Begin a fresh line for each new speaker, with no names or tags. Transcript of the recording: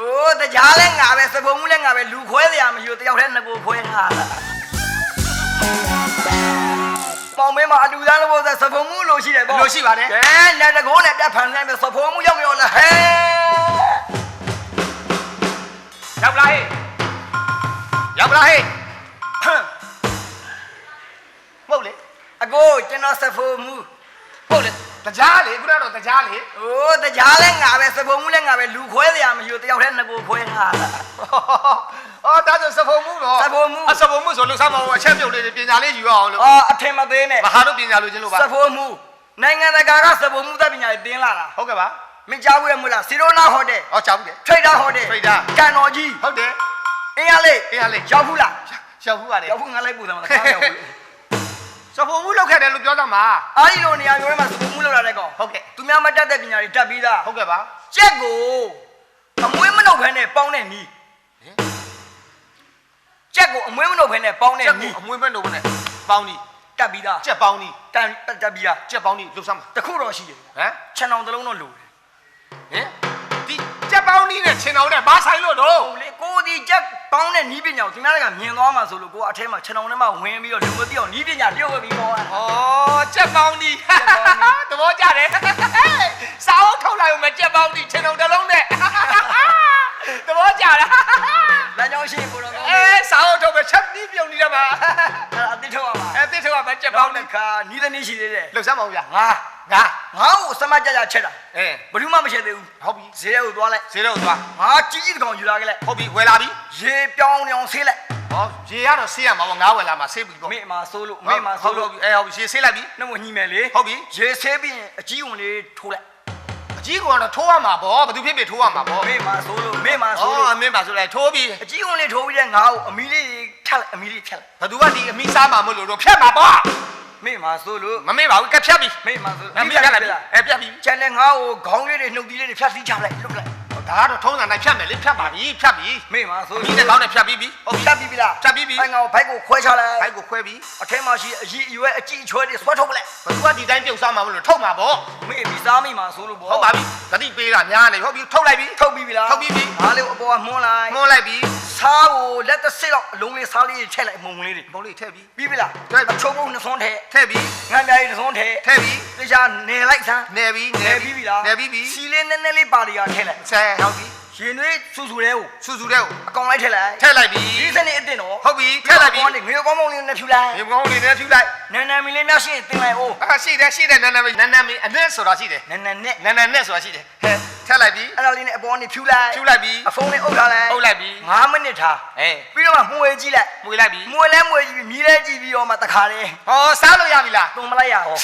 ဟိုတကြားလဲငါပဲစပုံမှုလဲငါပဲလူခွဲစရာမရှိဘူးတယောက်တည်းနှစ်ကိုခွဲငါလားပေါင်မဲမှာအလူသားလို့ပြောတဲ့စပုံမှုလို့ရှိတယ်ပေါ့
လို့ရှိပါတယ်
ကဲလက်တကိုးနဲ့ပြတ်ဖန်ဆိုင်ပဲစပုံမှုရောက်ရောလဲဟဲ
ရောက်လာဟေးရောက်လာဟေး
မဟုတ်လေအကိုကျွန်တော်စပုံမှု
ဟုတ်လေ တကြားလေခုနကတော့တကြားလေ
ဟိုတကြားလဲငါပဲစပုံမှုလဲငါပဲလူခွဲစရာမရှိဘူးတယောက်တည်းနှစ်ကိုခွဲငါလား
အော်ဒါဆိုစဖုံမှုတော့
စပုံမှု
အစဖုံမှုဆိုလို့စမ်းမအောင်အချက်ပြုတ်လေးတွေပညာလေးယူရအောင်လို့
အော်အထင်မသေးနဲ့
မဟာတို့ပညာလို့ချင်းလို့ပါ
စပုံမှုနိုင်ငံတကာကစပုံမှုသပညာတွေတင်းလာတာ
ဟုတ်ကဲ့ပါ
မင်းကြားဘူးရမို့လားစီရိုနာဟိုတယ်
ဟောကြောက်ဘူးလေ
ထရိတ်တာဟိုတယ်
Trader
ကန်တော်ကြီး
ဟုတ်တယ်
အင်းရလေး
အင်းရလေး
ရောက်ဘူးလား
ရောက်ဘူးပါတယ်
ရောက်ဘူးငါလိုက်ပူတယ်မလားခါရောက်ဘူး
စဖုံမှုလောက်ခဲ့တယ်လို့ပြောတော့မှာ
အားဒီလိုနေရာမျိုးတွေမှာစပုံမှုလောက်လာတဲ့ကောင်
ဟုတ်ကဲ့
သူများမတတ်တဲ့ပညာတွေတတ်ပြီးသား
ဟုတ်ကဲ့ပါ
ကြက်ကိုအမွေးမနှုတ်ဖဲနဲ့ပေါင်းတဲ့နီးကြက်ကိုအမွေးမနှုတ်ဖဲနဲ့ပေါင်းတဲ့
ချက်
နီး
ကိုအမွေးမဲ့လို့နဲ့ပေါင်းနီ
တတ်ပြီးသား
ချက်ပေါင်းနီ
တန်တတ်ပြီးသား
ချက်ပေါင်းနီလှုပ်ဆမ်းပါ
တခုတော့ရှိတယ်
ဟမ်
ခြံအောင်တစ်လုံးတော့လိုတယ်
ဟင်ဒီချက်ပေါင်းနီနဲ့ချင်းအောင်နဲ့ဘာဆိုင်လို့တော့
ဟိုလေကိုဒီကြက် ပေါင်းတဲ့နီးပညာကိုသူများကမြင်သွားမှာဆိုလို့ကိုကအထဲမှာခြံအောင်ထဲမှာဝင်ပြီးတော့လူမသိအောင်နီးပညာပြုတ်ဝပြီးပေါ်လာ
ဩချက်ပေါင်းနီ
ချက်ပေါင်းနီ
သဘောကျတယ်စာအုပ်ထုတ်လိုက်အောင်မချက်ပေါင်းနီချင်းအောင်တစ်လုံးနဲ့သဘောကျလား
လမ်းကြောင်းရှိရင်ကိုတော့ကောင်း
အဲ
တယ်
စာအုပ်ထုတ်ပဲချက်နီးပြုံနေတယ်မှာ
အဲ့ဒါအတိထုတ်ရမှာ
အဲတိထုတ်ကမချက်
ပေါ
ပေါ
င်း
င်းနီ
တဲ့ခါနီးတဲ့နီးရှိသေးတယ်
လှုပ်ဆမ်းပါဦးဗျာ
ငါ
ငါ
ငါ့ကိုစမကြကြချက်တာ
အဲ
ဘယ်သူမှမချက်သေးဘူး
ဟုတ်ပြီ
ဈေးထဲကိုသွားလိုက်
ဈေးတော့သွား
ငါကြီးကြီးတကောင်ယူလာခဲ့လိုက်
ဟုတ်ပြီဝယ်လာပြီ
ရေပြောင်းနေအောင်ဆေးလိုက်
ဟောရေကတော့ဆေးရမှာပေါ့ငါဝယ်လာမှာဆေးပြီပေါ့
မိမဆိုးလို့မိမဆိုးလို့
ဟုတ်ပြီအဲဟုတ်ပြီရေဆေးလိုက်ပြီ
နှမညှိမယ်လေ
ဟုတ်ပြီ
ရေဆေးပြီးရင်အကြီးဝင်လေးထိုးလိုက်
အကြီးကတော့ထိုးရမှာပေါ့ဘယ်သူဖြစ်ဖြစ်ထိုးရမှာပေါ့
မိမဆိုးလို့မိမ
ဩ
ဆိုးလို့
အမင်းပါဆိုလိုက်ထိုးပြီ
အကြီးဝင်လေးထိုးပြီးတဲ့ငါ့ကိုအမီလေးဖြတ်လိုက်အမီလေးဖြတ်လိုက်
ဘယ်သူကဒီအမိစားမှာမလို့တော့ဖြတ်မှာပေါ့
မိမဆိုးလို့
မမေ့ပါဘူးကဖြတ်ပြီ
မိမဆိုး
အမိဖြတ်လိုက်ပြီအဲဖြတ်ပြီ
ကျန်တဲ့ငါ့ကိုခေါင်းလေးတွေနှုတ်သီးလေးတွေဖြတ်စီးချလိုက်လုတ်လိုက်
ဒါကတော့ထုံးစံတိုင်းဖြတ်မယ်လေဖြတ်ပါပြီဖြတ်ပြီ
မိမဆိုး
အမိနဲ့ကောင်းနဲ့ဖြတ်ပြီးပြီ
ဟုတ်ဖြတ်ပြီးပြီလား
ဖြတ်ပြီးပြီ
အဲ့ငါ့ကိုဘိုက်ကိုခွဲချလိုက်
ဘိုက်ကိုခွဲပြီး
အထဲမှာရှိအကြီးအရွယ်အကြီးအချွဲတွေဆွဲထုတ်ပလိုက်
ဘယ်သူကဒီတိုင်းပြုတ်စားမှာမလို့ထုတ်မှာပေါ့
မိမိစားမိမှာဆိုးလို့ပေါ့
ဟုတ်ပါပြီဂတိပေးတာများနေဟုတ်ပြီထုတ်လိုက်ပြီ
ထုတ်ပြီးပြီလား
ထုတ်ပြီးပြီ
ငါလေးကိုအပေါ်ကမွန်းလိုက်
မွန်းလိုက်ပြီ
စားကိုလက်သက်စစ်တော့အလုံးလေးစားလေးတွေထည့်လိုက်မုံလေးတွေ
ဘုံလေးထည့်ပြီး
ပြီးပြီလား
ထည့်ပြီ
အချုံပုံနှစ်ဆွန်းထည့်
ထည့်ပြီး
ငံပြားကြီးတစ်ဆွန်းထည့်
ထည့်ပြီး
တေချာနေလိုက်စမ်း
နေပြီး
နေပြီးပြီလား
နေပြီးပြီ
စီလေးနည်းနည်းလေးပါရီယာထည့်လိုက်
ဆဲဟုတ်ပြီ
ရင်သွေးဆူဆူတဲ့ကို
စူစူတဲ့ကို
အကောင်လိုက်ထည့်လိုက်
ထည့်လိုက်ပြီ
ဒီစနေအတင်တော့
ဟုတ်ပြီထည့်လိုက်ပြီ
ငွေကောင်းကောင်းလေးနဲ့ဖြူလိုက်
ရေကောင်းလေးနဲ့ဖြူလိုက်
နန်းနန်းမီလေးများရှင်းတင်လိုက်အိုး
အာရှိတယ်ရှိတယ်နန်းနန်းမနန်းနန်းမအနက်ဆိုတာရှိတယ်
နန်းနန်းနဲ့
နန်းနန်းနဲ့ဆိုတာရှိတယ်ဟဲ့ ထည့်လိုက်ပြီ
အဲ့ဒါလေးနဲ့အပေါ်ကနေဖြူလိုက်
ဖြူလိုက်ပြီ
အဖုံးလေးအုပ်ထားလိုက်
အုပ်လိုက်ပြီ
9မိနစ်ထား
အဲ
ပြီးတော့မှမှုဝေးကြည့်လိုက်
မွေလိုက်ပြီ
မွေလဲမွေကြည့်ပြီးမြည်လဲကြည့်ပြီးတော့မှတခါလေ
ဟောစားလို့ရပြီလား
သုံးမလိုက်ရအောင်